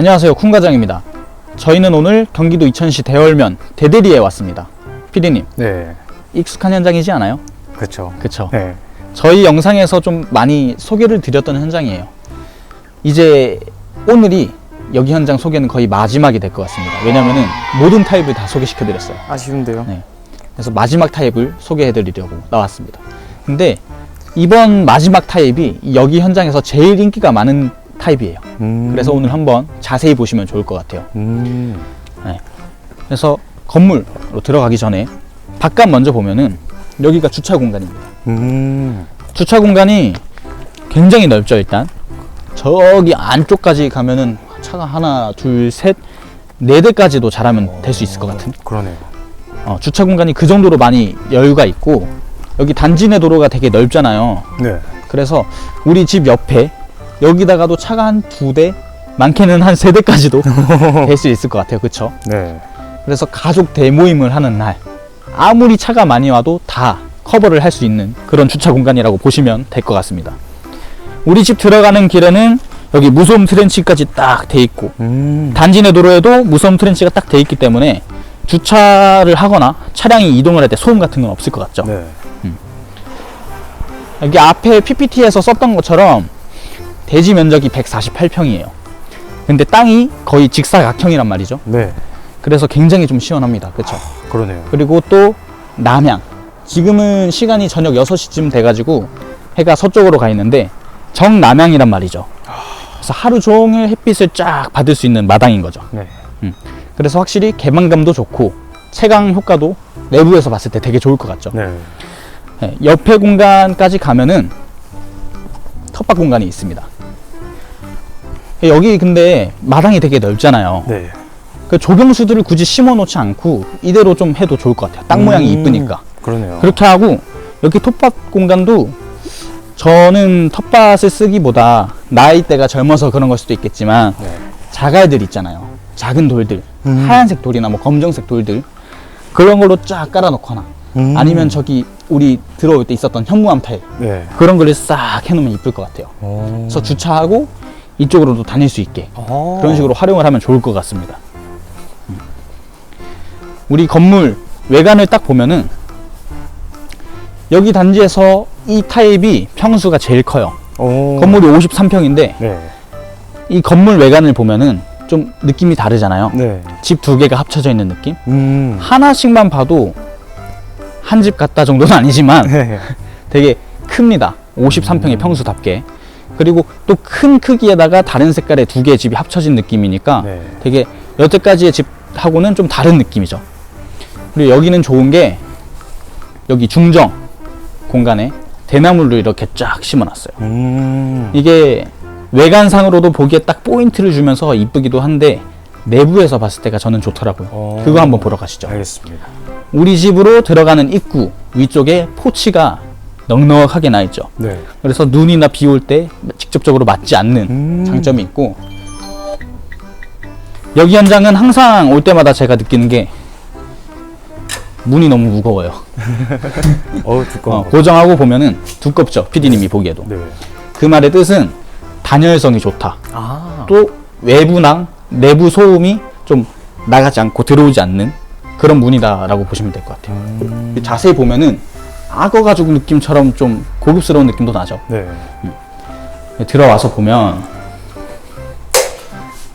안녕하세요. 쿵과장입니다. 저희는 오늘 경기도 이천시 대월면 대대리에 왔습니다. 피디님. 네, 익숙한 현장이지 않아요? 그렇죠. 그쵸. 네, 저희 영상에서 좀 많이 소개를 드렸던 현장이에요. 이제 오늘이 여기 현장 소개는 거의 마지막이 될 것 같습니다. 왜냐면은 모든 타입을 다 소개시켜 드렸어요. 아쉬운데요. 네. 그래서 마지막 타입을 소개해 드리려고 나왔습니다. 근데 이번 마지막 타입이 여기 현장에서 제일 인기가 많은 타입이에요 음, 그래서 오늘 한번 자세히 보시면 좋을 것 같아요 음, 그래서 건물로 들어가기 전에 바깥 먼저 보면은 여기가 주차 공간입니다. 음, 주차 공간이 굉장히 넓죠 일단. 저기 안쪽까지 가면은 차가 하나, 둘, 셋, 네 대까지도 잘하면 될수 있을 것 같은. 그러네요. 어, 주차 공간이 그 정도로 많이 여유가 있고 여기 단지 내 도로가 되게 넓잖아요. 네, 그래서 우리 집 옆에 여기다가도 차가 한 두 대, 많게는 한 세 대까지도 될 수 있을 것 같아요. 그렇죠? 네, 그래서 가족 대모임을 하는 날 아무리 차가 많이 와도 다 커버를 할 수 있는 그런 주차 공간이라고 보시면 될 것 같습니다. 우리 집 들어가는 길에는 여기 무소음 트렌치까지 딱 돼 있고 음, 단지 내 도로에도 무소음 트렌치가 딱 돼 있기 때문에 주차를 하거나 차량이 이동을 할 때 소음 같은 건 없을 것 같죠. 네, 여기 앞에 PPT에서 썼던 것처럼 대지 면적이 148평이에요. 근데 땅이 거의 직사각형이란 말이죠. 네, 그래서 굉장히 좀 시원합니다. 그렇죠? 그러네요. 그리고 또 남향. 지금은 시간이 저녁 6시쯤 돼가지고 해가 서쪽으로 가 있는데 정남향이란 말이죠. 그래서 하루 종일 햇빛을 쫙 받을 수 있는 마당인 거죠. 네, 그래서 확실히 개방감도 좋고 채광 효과도 내부에서 봤을 때 되게 좋을 것 같죠. 네, 네, 옆에 공간까지 가면은 텃밭 공간이 있습니다. 여기 근데 마당이 되게 넓잖아요. 네, 그 조경수들을 굳이 심어 놓지 않고 이대로 좀 해도 좋을 것 같아요. 땅 모양이 음, 이쁘니까. 그러네요. 그렇게 하고 여기 텃밭 공간도 저는 텃밭을 쓰기보다 나이대가 젊어서 그런 걸 수도 있겠지만 네, 자갈들 있잖아요. 작은 돌들, 음. 하얀색 돌이나 뭐 검정색 돌들 그런 걸로 쫙 깔아놓거나 음, 아니면 저기 우리 들어올 때 있었던 현무암 타일 네, 그런 걸싹 해놓으면 이쁠 것 같아요. 오, 그래서 주차하고 이쪽으로도 다닐 수 있게 어, 그런 식으로 활용을 하면 좋을 것 같습니다. 음. 우리 건물 외관을 딱 보면은 여기 단지에서 이 타입이 평수가 제일 커요. 오, 건물이 53평인데 네, 이 건물 외관을 보면은 좀 느낌이 다르잖아요. 네, 집 두 개가 합쳐져 있는 느낌? 음, 하나씩만 봐도 한 집 같다 정도는 아니지만 네, 되게 큽니다. 53평의 평수답게. 그리고 또 큰 크기에다가 다른 색깔의 두 개의 집이 합쳐진 느낌이니까 네, 되게 여태까지의 집하고는 좀 다른 느낌이죠. 그리고 여기는 좋은 게 여기 중정 공간에 대나무를 이렇게 쫙 심어놨어요. 음, 이게 외관상으로도 보기에 딱 포인트를 주면서 이쁘기도 한데 내부에서 봤을 때가 저는 좋더라고요. 어. 그거 한번 보러 가시죠. 알겠습니다. 우리 집으로 들어가는 입구 위쪽에 포치가 넉넉하게 나 있죠. 네, 그래서 눈이나 비 올 때 직접적으로 맞지 않는 음. 장점이 있고 여기 현장은 항상 올 때마다 제가 느끼는 게 문이 너무 무거워요. 어, 두꺼운 어, 거. 고정하고 보면은 두껍죠. PD님이 보기에도. 네, 그 말의 뜻은 단열성이 좋다. 아, 또 외부랑 내부 소음이 좀 나가지 않고 들어오지 않는 그런 문이다라고 보시면 될 것 같아요. 음, 자세히 보면은 악어 가죽 느낌처럼 좀 고급스러운 느낌도 나죠. 네, 들어와서 보면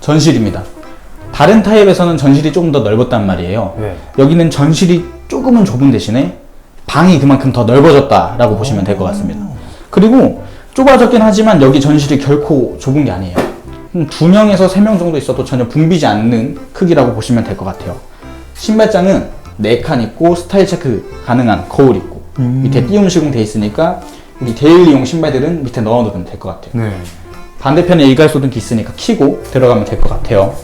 전실입니다. 다른 타입에서는 전실이 조금 더 넓었단 말이에요. 네. 여기는 전실이 조금은 좁은 대신에 방이 그만큼 더 넓어졌다라고 보시면 될 것 같습니다. 그리고 좁아졌긴 하지만 여기 전실이 결코 좁은 게 아니에요. 음, 두 명에서 세 명 정도 있어도 전혀 붐비지 않는 크기라고 보시면 될 것 같아요. 신발장은 네칸 있고 스타일 체크 가능한 거울 있 고 밑에 띄움 시공 돼 있으니까 우리 데일리 용 신발들은 밑에 넣어두면 될 것 같아요. 네. 반대편에 일괄소등기 있으니까 키고 들어가면 될 것 같아요.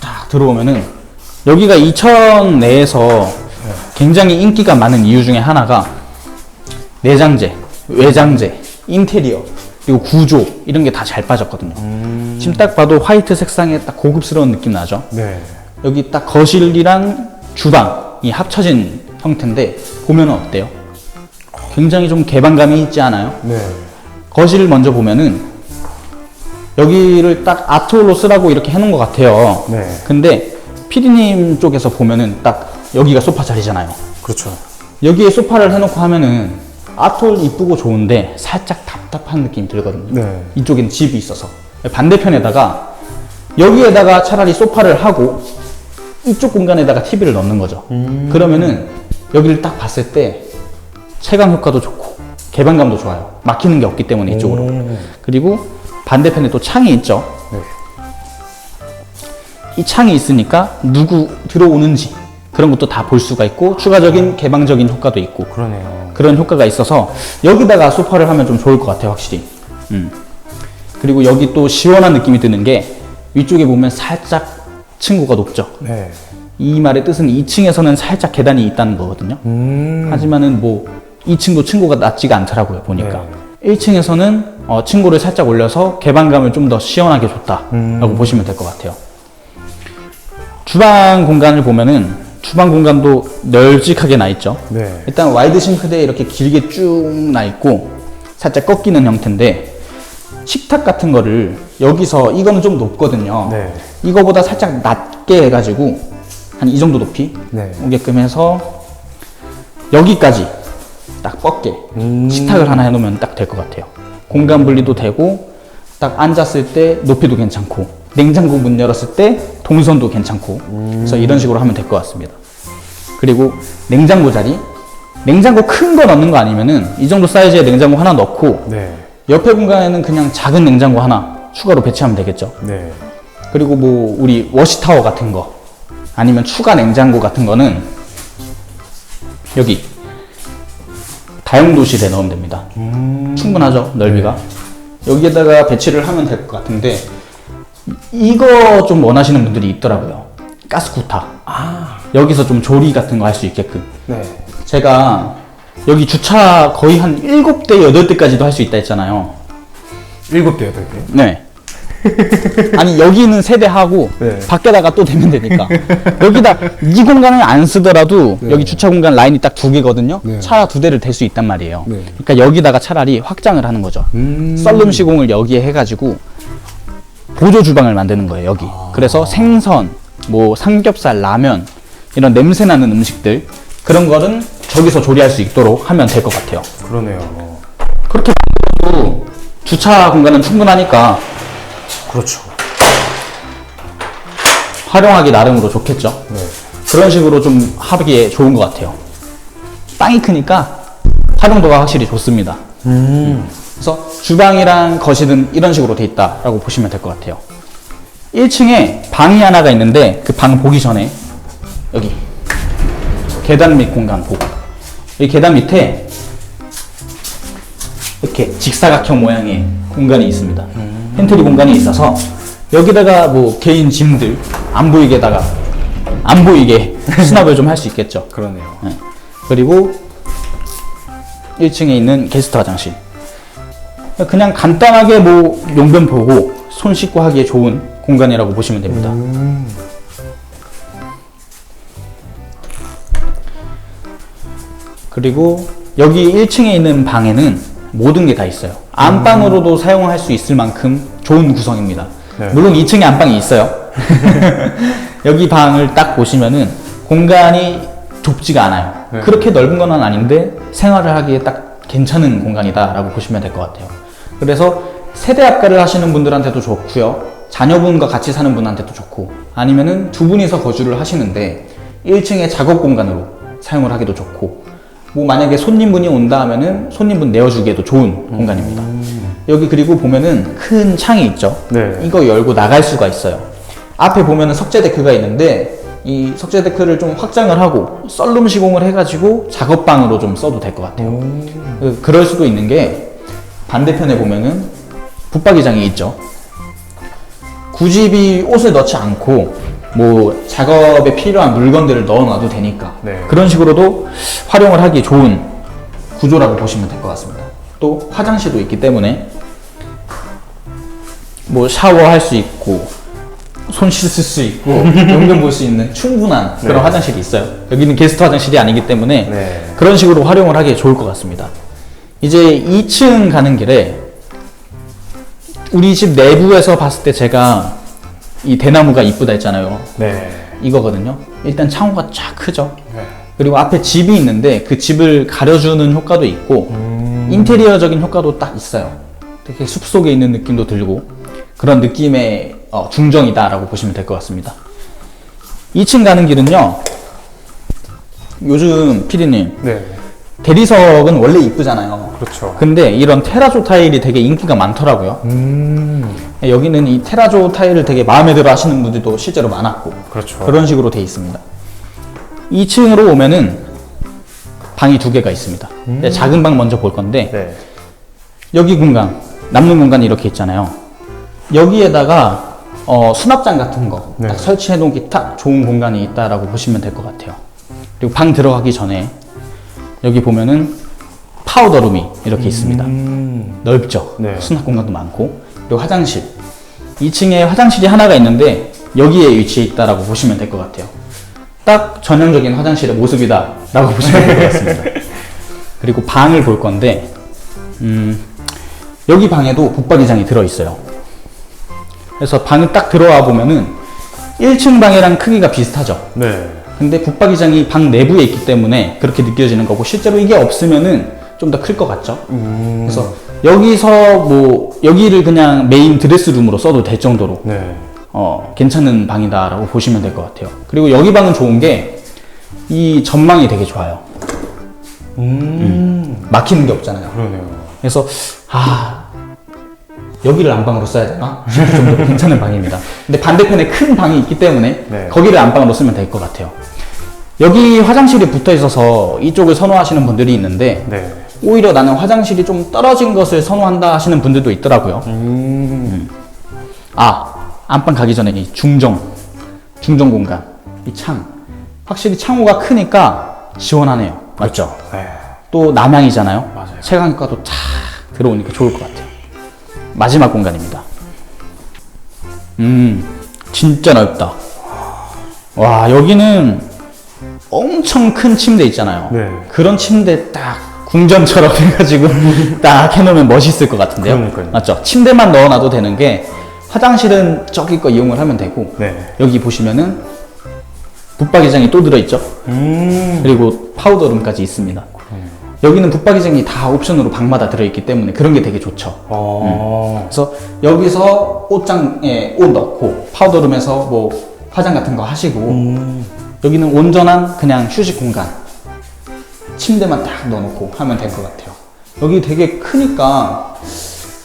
자, 들어오면은 여기가 이천 내에서 굉장히 인기가 많은 이유 중에 하나가 내장재, 외장재, 인테리어, 그리고 구조 이런 게 다 잘 빠졌거든요. 지금 딱 봐도 화이트 색상의 딱 고급스러운 느낌 나죠? 네. 여기 딱 거실이랑 주방이 합쳐진 형태인데 보면 어때요? 굉장히 좀 개방감이 있지 않아요? 네. 거실을 먼저 보면은 여기를 딱 아트홀로 쓰라고 이렇게 해놓은 것 같아요. 네. 근데 피디님 쪽에서 보면은 딱 여기가 소파 자리잖아요. 그렇죠. 여기에 소파를 해놓고 하면은 아트홀 이쁘고 좋은데 살짝 답답한 느낌이 들거든요. 네. 이쪽에는 집이 있어서 반대편에다가 여기에다가 차라리 소파를 하고 이쪽 공간에다가 TV를 넣는 거죠. 그러면은 여기를 딱 봤을 때 체감 효과도 좋고 개방감도 좋아요. 막히는 게 없기 때문에 이쪽으로. 음. 그리고 반대편에 또 창이 있죠. 네. 이 창이 있으니까 누구 들어오는지 그런 것도 다 볼 수가 있고 추가적인 개방적인 효과도 있고 그러네요. 그런 효과가 있어서 여기다가 소파를 하면 좀 좋을 것 같아요, 확실히. 음. 그리고 여기 또 시원한 느낌이 드는 게 위쪽에 보면 살짝 층고가 높죠. 네. 이 말의 뜻은 2층에서는 살짝 계단이 있다는 거거든요. 음. 하지만은 뭐 2층도 층고가 낮지가 않더라고요, 보니까. 네. 1층에서는 어, 층고를 살짝 올려서 개방감을 좀 더 시원하게 줬다라고 음. 보시면 될 것 같아요. 주방 공간을 보면은 주방 공간도 널찍하게 나 있죠. 네. 일단 와이드 싱크대에 이렇게 길게 쭉 나 있고 살짝 꺾이는 형태인데 식탁 같은 거를 여기서 이거는 좀 높거든요. 네. 이거보다 살짝 낮게 해가지고 한 이 정도 높이 네. 오게끔 해서 여기까지 딱 뻗게 음. 식탁을 하나 해놓으면 딱 될 것 같아요. 공간 분리도 되고 딱 앉았을 때 높이도 괜찮고 냉장고 문 열었을 때 동선도 괜찮고 그래서 이런 식으로 하면 될 것 같습니다. 그리고 냉장고 자리 냉장고 큰 거 넣는 거 아니면은 이 정도 사이즈의 냉장고 하나 넣고 네. 옆에 공간에는 그냥 작은 냉장고 하나 추가로 배치하면 되겠죠. 네. 그리고 뭐 우리 워시타워 같은 거 아니면 추가 냉장고 같은 거는 여기 다용도실에 넣으면 됩니다. 충분하죠 넓이가 여기에다가 배치를 하면 될 것 같은데 이- 이거 좀 원하시는 분들이 있더라고요. 가스쿠타. 여기서 좀 조리 같은 거 할 수 있게끔. 네. 제가 여기 주차 거의 한 7대, 8대까지도 할 수 있다 했잖아요. 일곱 대 여덟 개. 네. 아니 여기는 세대 하고 네. 밖에다가 또 대면 되니까 여기다 이 공간을 안 쓰더라도 네. 여기 주차 공간 라인이 딱 두 개거든요. 네. 차 두 대를 댈 수 있단 말이에요. 네. 그러니까 여기다가 차라리 확장을 하는 거죠. 음. 썰름 시공을 여기에 해가지고 보조 주방을 만드는 거예요. 여기. 아. 그래서 생선, 뭐 삼겹살, 라면 이런 냄새 나는 음식들 그런 거는 저기서 조리할 수 있도록 하면 될 것 같아요. 그러네요. 그렇게 또 주차 공간은 충분하니까 그렇죠. 활용하기 나름으로 좋겠죠. 네. 그런 식으로 좀 하기에 좋은 것 같아요. 땅이 크니까 활용도가 확실히 좋습니다. 음. 그래서 주방이랑 거실은 이런 식으로 돼 있다라고 보시면 될 것 같아요. 1층에 방이 하나가 있는데 그 방 보기 전에 여기 계단 밑 공간 보고 이 계단 밑에 이렇게 직사각형 모양의 공간이 있습니다. 팬트리 공간이 있어서 여기다가 뭐 개인 짐들 안 보이게다가 안 보이게 수납을 좀 할 수 있겠죠. 그러네요. 네. 그리고 1층에 있는 게스트 화장실. 그냥 간단하게 뭐 용변 보고 손 씻고 하기에 좋은 공간이라고 보시면 됩니다. 그리고 여기 1층에 있는 방에는 모든 게 다 있어요. 안방으로도 사용할 수 있을 만큼 좋은 구성입니다. 네. 물론 2층에 안방이 있어요. 여기 방을 딱 보시면은 공간이 좁지가 않아요. 네. 그렇게 넓은 건 아닌데 생활을 하기에 딱 괜찮은 공간이다라고 보시면 될 것 같아요. 그래서 세대 합가를 하시는 분들한테도 좋고요. 자녀분과 같이 사는 분한테도 좋고 아니면은 두 분이서 거주를 하시는데 1층에 작업 공간으로 사용을 하기도 좋고 뭐 만약에 손님분이 온다 하면은 손님분 내어주기에도 좋은 공간입니다. 여기 그리고 보면은 큰 창이 있죠. 네. 이거 열고 나갈 수가 있어요. 앞에 보면은 석재 데크가 있는데 이 석재 데크를 좀 확장을 하고 썰룸 시공을 해가지고 작업방으로 좀 써도 될 것 같아요. 그- 그럴 수도 있는 게 반대편에 보면은 붙박이장이 있죠. 굳이 이 옷을 넣지 않고 뭐 작업에 필요한 물건들을 넣어놔도 되니까 네. 그런 식으로도 활용을 하기 좋은 구조라고 보시면 될 것 같습니다. 또 화장실도 있기 때문에 뭐 샤워할 수 있고 손 씻을 수 있고 용변 볼수 있는 충분한 그런 네. 화장실이 있어요. 여기는 게스트 화장실이 아니기 때문에 네. 그런 식으로 활용을 하기 좋을 것 같습니다. 이제 2층 가는 길에 우리 집 내부에서 봤을 때 제가 이 대나무가 이쁘다 했잖아요. 네. 이거거든요. 일단 창호가 쫙 크죠. 네. 그리고 앞에 집이 있는데 그 집을 가려주는 효과도 있고 인테리어적인 효과도 딱 있어요. 되게 숲 속에 있는 느낌도 들고 그런 느낌의 어, 중정이다라고 보시면 될 것 같습니다. 2층 가는 길은요. 요즘 피디님 네. 대리석은 원래 이쁘잖아요. 그렇죠. 근데 이런 테라조 타일이 되게 인기가 많더라고요. 음. 여기는 이 테라조 타일을 되게 마음에 들어 하시는 분들도 실제로 많았고 그렇죠. 그런 식으로 돼 있습니다. 2층으로 오면은 방이 두 개가 있습니다. 근데 작은 방 먼저 볼 건데 네. 여기 공간 남는 공간이 이렇게 있잖아요. 여기에다가 어, 수납장 같은 거 네. 딱 설치해 놓기 딱 좋은 공간이 있다라고 보시면 될 것 같아요. 그리고 방 들어가기 전에 여기 보면은 파우더룸이 이렇게 있습니다. 음. 넓죠. 네. 수납 공간도 많고 그리고 화장실 2층에 화장실이 하나가 있는데 여기에 위치해 있다라고 보시면 될 것 같아요. 딱 전형적인 화장실의 모습이다라고 보시면 될 것 같습니다. 그리고 방을 볼 건데 음, 여기 방에도 붙박이장이 들어 있어요. 그래서 방을 딱 들어와 보면은 1층 방이랑 크기가 비슷하죠. 네. 근데 붙박이장이 방 내부에 있기 때문에 그렇게 느껴지는 거고 실제로 이게 없으면은 좀 더 클 것 같죠. 음. 그래서 여기서 뭐 여기를 그냥 메인 드레스룸으로 써도 될 정도로 네. 어, 괜찮은 방이다라고 보시면 될 것 같아요. 그리고 여기 방은 좋은 게 이 전망이 되게 좋아요. 음. 막히는 게 없잖아요. 그러네요. 그래서 아 여기를 안방으로 써야 되나 싶을 정도로 괜찮은 방입니다. 근데 반대편에 큰 방이 있기 때문에 네. 거기를 안방으로 쓰면 될 것 같아요. 여기 화장실이 붙어 있어서 이쪽을 선호하시는 분들이 있는데 네. 오히려 나는 화장실이 좀 떨어진 것을 선호한다 하시는 분들도 있더라고요. 음. 아, 안방 가기 전에 이 중정, 중정 공간, 이 창. 확실히 창호가 크니까 시원하네요. 맞죠? 네. 또 남향이잖아요. 맞아요. 채광효과도 탁 들어오니까 좋을 것 같아요. 마지막 공간입니다. 음, 진짜 넓다. 와, 여기는 엄청 큰 침대 있잖아요. 네. 그런 침대 딱 궁전처럼 해가지고 딱 해놓으면 멋있을 것 같은데요. 그러니까요. 맞죠? 침대만 넣어놔도 되는 게 화장실은 저기 거 이용을 하면 되고 네. 여기 보시면은 붙박이장이 또 들어있죠. 음. 그리고 파우더룸까지 있습니다. 여기는 붙박이장이 다 옵션으로 방마다 들어있기 때문에 그런 게 되게 좋죠. 어. 그래서 여기서 옷장에 옷 넣고 파우더룸에서 뭐 화장 같은 거 하시고 음. 여기는 온전한 그냥 휴식 공간 침대만 딱 넣어놓고 하면 될 것 같아요. 여기 되게 크니까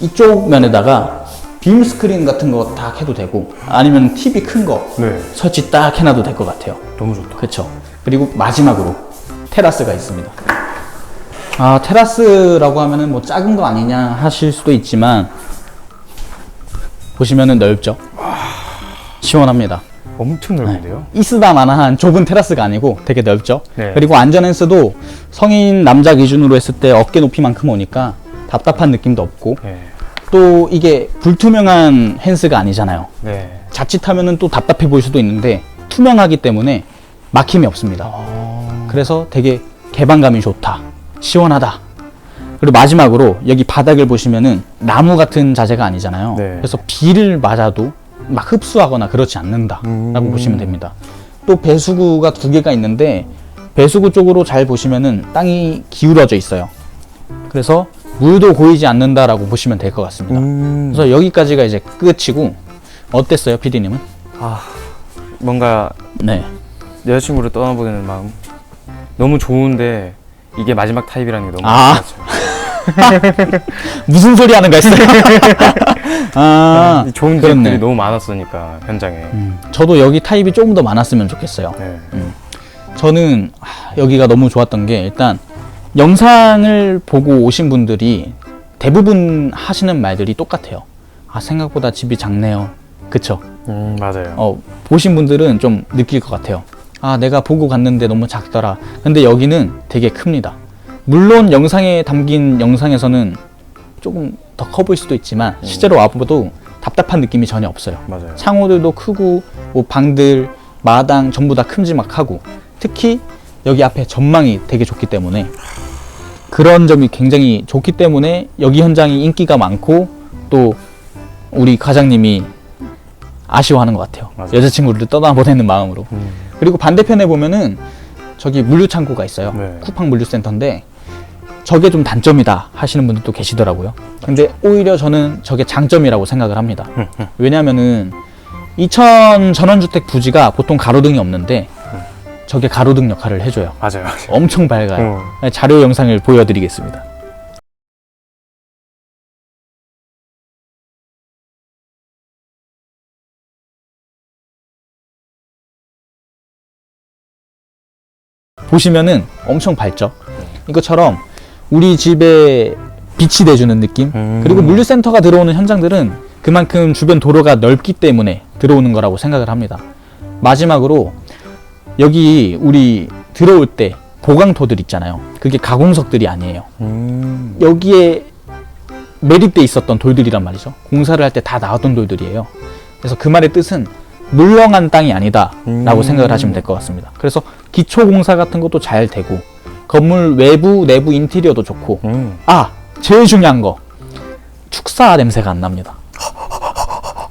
이쪽 면에다가 빔 스크린 같은 거 딱 해도 되고 아니면 TV 큰 거 네. 설치 딱 해놔도 될 것 같아요. 너무 좋다. 그렇죠. 그리고 마지막으로 테라스가 있습니다. 아 테라스라고 하면은 뭐 작은 거 아니냐 하실 수도 있지만 보시면은 넓죠. 시원합니다. 엄청 넓은데요? 이스다마나한 좁은 테라스가 아니고 되게 넓죠. 네. 그리고 안전엔스도 성인 남자 기준으로 했을 때 어깨 높이만큼 오니까 답답한 느낌도 없고 네. 또 이게 불투명한 헨스가 아니잖아요. 네. 자칫하면은 또 답답해 보일 수도 있는데 투명하기 때문에 막힘이 없습니다. 아. 그래서 되게 개방감이 좋다. 시원하다. 그리고 마지막으로 여기 바닥을 보시면은 나무 같은 자재가 아니잖아요. 네. 그래서 비를 맞아도 막 흡수하거나 그렇지 않는다라고 음. 보시면 됩니다. 또 배수구가 두 개가 있는데 배수구 쪽으로 잘 보시면은 땅이 기울어져 있어요. 그래서 물도 고이지 않는다라고 보시면 될 것 같습니다. 음. 그래서 여기까지가 이제 끝이고 어땠어요, PD님은? 아, 뭔가 네. 여자친구를 떠나보내는 마음 너무 좋은데 이게 마지막 타입이라는 게 너무 아. 무슨 소리 하는 가 했어요? 아, 이 좋은 그렇네. 집들이 너무 많았으니까 현장에. 음, 저도 여기 타입이 조금 더 많았으면 좋겠어요. 네. 저는 하, 여기가 너무 좋았던 게 일단 영상을 보고 오신 분들이 대부분 하시는 말들이 똑같아요. 아 생각보다 집이 작네요. 그쵸? 음 맞아요. 어, 보신 분들은 좀 느낄 것 같아요. 아 내가 보고 갔는데 너무 작더라. 근데 여기는 되게 큽니다. 물론 영상에 담긴 영상에서는 조금 더 커 보일 수도 있지만 실제로 와봐도 답답한 느낌이 전혀 없어요. 맞아요. 창호들도 크고 뭐 방들 마당 전부 다 큼지막하고 특히 여기 앞에 전망이 되게 좋기 때문에 그런 점이 굉장히 좋기 때문에 여기 현장이 인기가 많고 또 우리 과장님이 아쉬워하는 것 같아요 맞아요. 여자친구를 떠나보내는 마음으로 음. 그리고 반대편에 보면은 저기 물류 창고가 있어요 네. 쿠팡 물류 센터인데 저게 좀 단점이다 하시는 분들도 계시더라고요. 근데 오히려 저는 저게 장점이라고 생각을 합니다. 왜냐면은 이천 전원주택 부지가 보통 가로등이 없는데 저게 가로등 역할을 해줘요. 맞아요. 엄청 밝아요. 어. 자료 영상을 보여드리겠습니다. 보시면은 엄청 밝죠. 이것처럼 우리 집에 빛이 내주는 느낌. 음. 그리고 물류센터가 들어오는 현장들은 그만큼 주변 도로가 넓기 때문에 들어오는 거라고 생각을 합니다. 마지막으로 여기 우리 들어올 때 보강토들 있잖아요. 그게 가공석들이 아니에요. 음. 여기에 매립돼 있었던 돌들이란 말이죠. 공사를 할 때 다 나왔던 돌들이에요. 그래서 그 말의 뜻은 물렁한 땅이 아니다라고 음. 생각을 하시면 될 것 같습니다. 그래서 기초 공사 같은 것도 잘 되고 건물 외부 내부 인테리어도 좋고 음. 아 제일 중요한 거 축사 냄새가 안 납니다.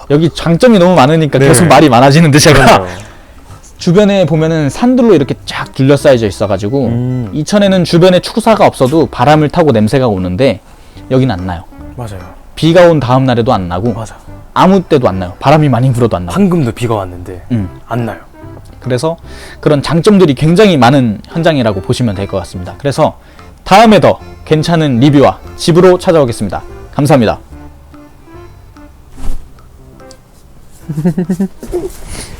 여기 장점이 너무 많으니까 네. 계속 말이 많아지는데 제가 맞아요. 주변에 보면은 산들로 이렇게 쫙 둘러싸여져 있어가지고 음. 이천에는 주변에 축사가 없어도 바람을 타고 냄새가 오는데 여기는 안 나요. 맞아요. 비가 온 다음 날에도 안 나고 맞아. 아무 때도 안 나요. 바람이 많이 불어도 안 나고. 방금도 비가 왔는데 음. 안 나요. 그래서 그런 장점들이 굉장히 많은 현장이라고 보시면 될 것 같습니다. 그래서 다음에 더 괜찮은 리뷰와 집으로 찾아오겠습니다. 감사합니다.